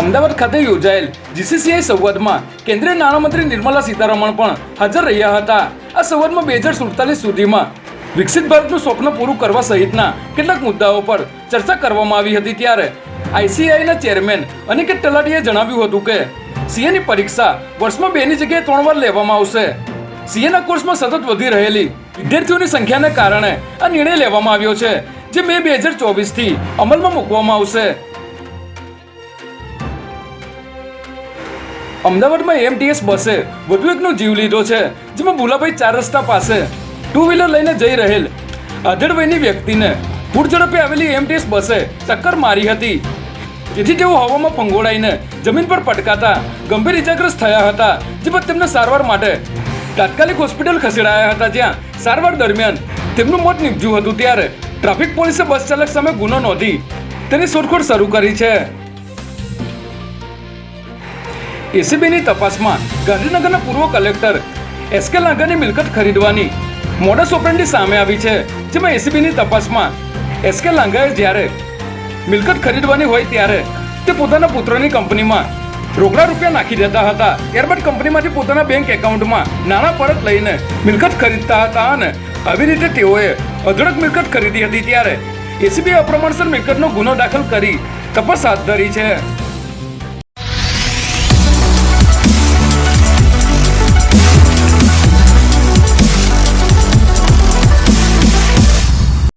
અમદાવાદ ખાતે યોજાયેલ જીસીસીઆઈ સંવાદમાં કેન્દ્રીય નાણામંત્રી નિર્મલા સીતારમણ પણ હાજર રહ્યા હતા. આ સંવાદમાં બે હજાર સુડતાલીસ સુધીમાં વિકસિત ભારતનું સ્વપ્ન પૂરું કરવા સહિતના કેટલાક મુદ્દાઓ પર ચર્ચા કરવામાં આવી હતી ત્યારે આઈસીઆઈના ચેરમેન અનિકેત તલાટીએ જણાવ્યું હતું કે, સીએની પરીક્ષા વર્ષમાં બેની જગ્યાએ ત્રણ વાર લેવામાં આવશે. સીએના કોર્સમાં સતત વધી રહેલી વિદ્યાર્થીઓની સંખ્યાને કારણે આ નિર્ણય લેવામાં આવ્યો છે. જે મે બે હજાર ચોવીસથી અમલમાં મૂકવામાં આવશે. અમદાવાદમાં એમટીએસ બસે વધુ એકનો જીવ લીધો છે, જેમાં ભુલાભાઈ ચાર રસ્તા પાસે ટુ વ્હીલર લઈને જઈ રહેલ આધેડ વયની વ્યક્તિને પૂર ઝડપે આવેલી એમટીએસ બસે ટક્કર મારી હતી. જેથી તેઓ હવામાં ફંગોળાઈને જમીન પર પટકાતા ગંભીર ઇજાગ્રસ્ત થયા હતા જે બાદ તેમને સારવાર માટે તાત્કાલિક હોસ્પિટલ ખસેડાયા હતા, જ્યાં સારવાર દરમિયાન તેમનું મોત નીપજ્યું હતું ત્યારે. ટ્રાફિક પોલીસે બસ ચાલક સામે ગુનો નોંધી તેની શોધખોળ શરૂ કરી છે. એસીબીની તપાસમાં ગાંધીનગરના પૂર્વ કલેક્ટર એસકે લાંઘાની મિલકત ખરીદવાની મોડસ ઓપરેન્ડી સામે આવી છે, જેમાં એસીબીની તપાસમાં એસકે લાંઘાએ જ્યારે મિલકત ખરીદવાની હોય ત્યારે તે પોતાના પુત્રની કંપનીમાં રોકડા રૂપિયા નાખી દેતા હતા. ત્યારબાદ કંપનીમાંથી પોતાના બેંક એકાઉન્ટમાં નાણાં પરત લઈને મિલકત ખરીદતા હતા અને આવી રીતે તેઓએ અઢળક મિલકત ખરીદી હતી ત્યારે. એસીબી અપ્રમાણસર મિલકતનો ગુનો દાખલ કરી તપાસ હાથ ધરી છે.